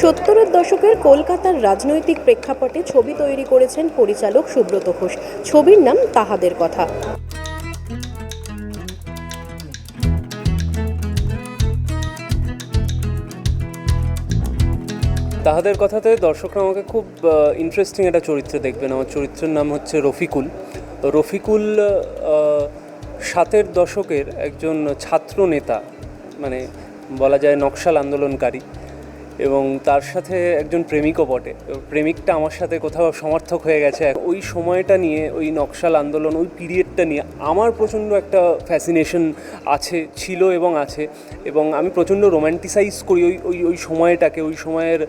সত্তরের দশকের কলকাতার রাজনৈতিক প্রেক্ষাপটে ছবি তৈরি করেছেন পরিচালক সুব্রত ঘোষ। ছবির নাম তাহাদের কথা। তাহাদের কথাতে দর্শকরা আমাকে খুব ইন্টারেস্টিং একটা চরিত্রে দেখবেন। আমার চরিত্রের নাম হচ্ছে রফিকুল। রফিকুল সাতের দশকের একজন ছাত্র নেতা মানে বলা যায় নকশাল আন্দোলনকারী। এবং তার সাথে একজন প্রেমিকও বটে। প্রেমিকটা আমার সাথে কোথাও সমর্থক হয়ে গেছে। ওই সময়টা নিয়ে, ওই নকশাল আন্দোলন, ওই পিরিয়ডটা নিয়ে আমার প্রচণ্ড একটা ফ্যাসিনেশন আছে, ছিল এবং আছে। এবং আমি প্রচণ্ড রোম্যান্টিসাইজ করি ওই ওই ওই সময়টাকে, ওই সময়ের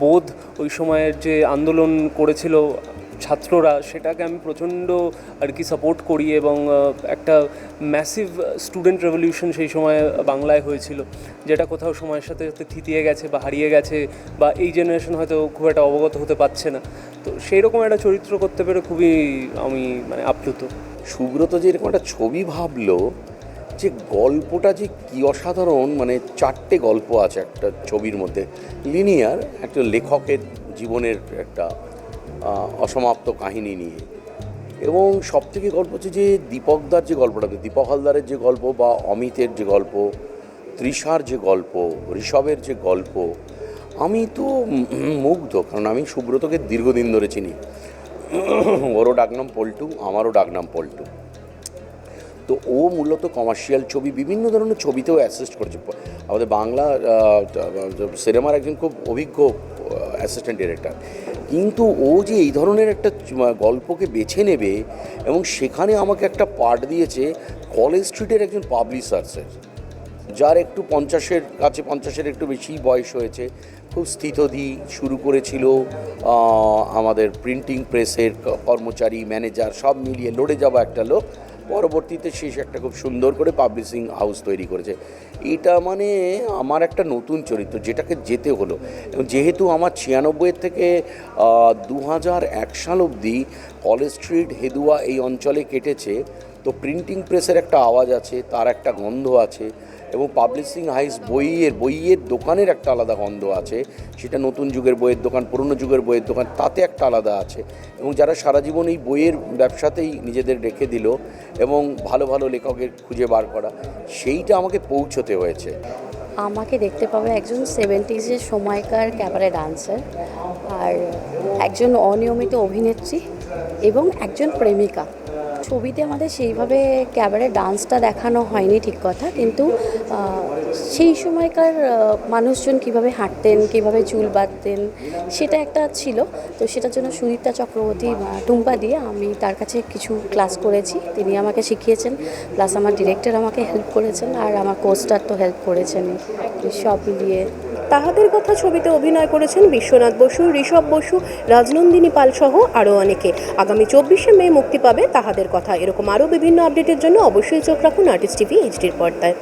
বোধ, ওই সময়ের যে আন্দোলন করেছিল ছাত্ররা সেটাকে আমি প্রচণ্ড আর কি সাপোর্ট করি এবং একটা ম্যাসিভ স্টুডেন্ট রেভলিউশন সেই সময় বাংলায় হয়েছিল, যেটা কোথাও সময়ের সাথে সাথে থিতিয়ে গেছে বা হারিয়ে গেছে বা এই জেনারেশন হয়তো খুব একটা অবগত হতে পারছে না। তো সেই রকম একটা চরিত্র করতে পেরে খুবই আমি মানে আপ্লুত। সুব্রত যে এরকম একটা ছবি ভাবলো, যে গল্পটা যে কী অসাধারণ মানে চারটে গল্প আছে একটা ছবির মধ্যে। লিনিয়ার, একটা লেখকের জীবনের একটা অসমাপ্ত কাহিনী নিয়ে। এবং সবথেকে গল্প হচ্ছে যে দীপকদার যে গল্পটা, দীপক হালদারের যে গল্প বা অমিতের যে গল্প, তৃষার যে গল্প, ঋষভের যে গল্প, আমি তো মুগ্ধ, কারণ আমি সুব্রতকে দীর্ঘদিন ধরে চিনি। ওরও ডাকনাম পল্টু, আমারও ডাকনাম পল্টু। তো ও মূলত কমার্শিয়াল ছবি, বিভিন্ন ধরনের ছবিতেও অ্যাসিস্ট করেছে। আমাদের বাংলা সিনেমার একজন খুব অভিজ্ঞ অ্যাসিস্ট্যান্ট ডিরেক্টর কিন্তু ও যে এই ধরনের একটা গল্পকে বেছে নেবে এবং সেখানে আমাকে একটা পার্ট দিয়েছে কলেজ স্ট্রিটের একজন পাবলিশার্সের যার একটু পঞ্চাশের কাছে পঞ্চাশের একটু বেশি বয়স হয়েছে। খুব স্থিতধি, শুরু করেছিল আমাদের প্রিন্টিং প্রেসের কর্মচারী ম্যানেজার সব মিলিয়ে লড়ে যাওয়া একটা লোক। পরবর্তীতে শেষ একটা খুব সুন্দর করে পাবলিশিং হাউস তৈরি করেছে। এটা মানে আমার একটা নতুন চরিত্র, যেটাকে যেতে হলো। এবং যেহেতু আমার ছিয়ানব্বইয়ের থেকে দু হাজার এক সাল অবধি কলেজ স্ট্রিট হেদুয়া এই অঞ্চলে কেটেছে তো প্রিন্টিং প্রেসের একটা আওয়াজ আছে, তার একটা গন্ধ আছে এবং পাবলিশিং হাইস বইয়ের বইয়ের দোকানের একটা আলাদা গন্ধ আছে। সেটা নতুন যুগের বইয়ের দোকান, পুরনো যুগের বইয়ের দোকান, তাতে একটা আলাদা আছে। এবং যারা সারা জীবন এই বইয়ের ব্যবসাতেই নিজেদের রেখে দিল এবং ভালো ভালো লেখকের খুঁজে বার করা, সেইটা আমাকে পৌঁছতে হয়েছে। আমাকে দেখতে পাবে একজন সেভেন্টিজের সময়কার ক্যাবারে ডান্সার আর একজন অনিয়মিত অভিনেত্রী এবং একজন প্রেমিকা। ছবিতে আমাদের সেইভাবে ক্যাবারে ডান্সটা দেখানো হয়নি ঠিক কথা, কিন্তু সেই সময়কার মানুষজন কীভাবে হাঁটতেন, কীভাবে চুল বাঁধতেন, সেটা একটা ছিল। তো সেটার জন্য সুদীপ্তা চক্রবর্তী টুম্পা দিয়ে আমি তার কাছে কিছু ক্লাস করেছি। তিনি আমাকে শিখিয়েছেন, প্লাস আমার ডিরেক্টর আমাকে হেল্প করেছেন, আর আমার কোস্টার তো হেল্প করেছেন সব মিলিয়ে তাহাদের কথা ছবিতে অভিনয় করেছেন বিশ্বনাথ বসু, ঋষভ বসু, রাজনন্দিনী পাল সহ আরও অনেকে। আগামী চব্বিশে মে মুক্তি পাবে তাহাদের কথা। এরকম আরও বিভিন্ন আপডেটের জন্য অবশ্যই চোখ রাখুন আর্টিস্ট টিভি এইচডির পর্দায়।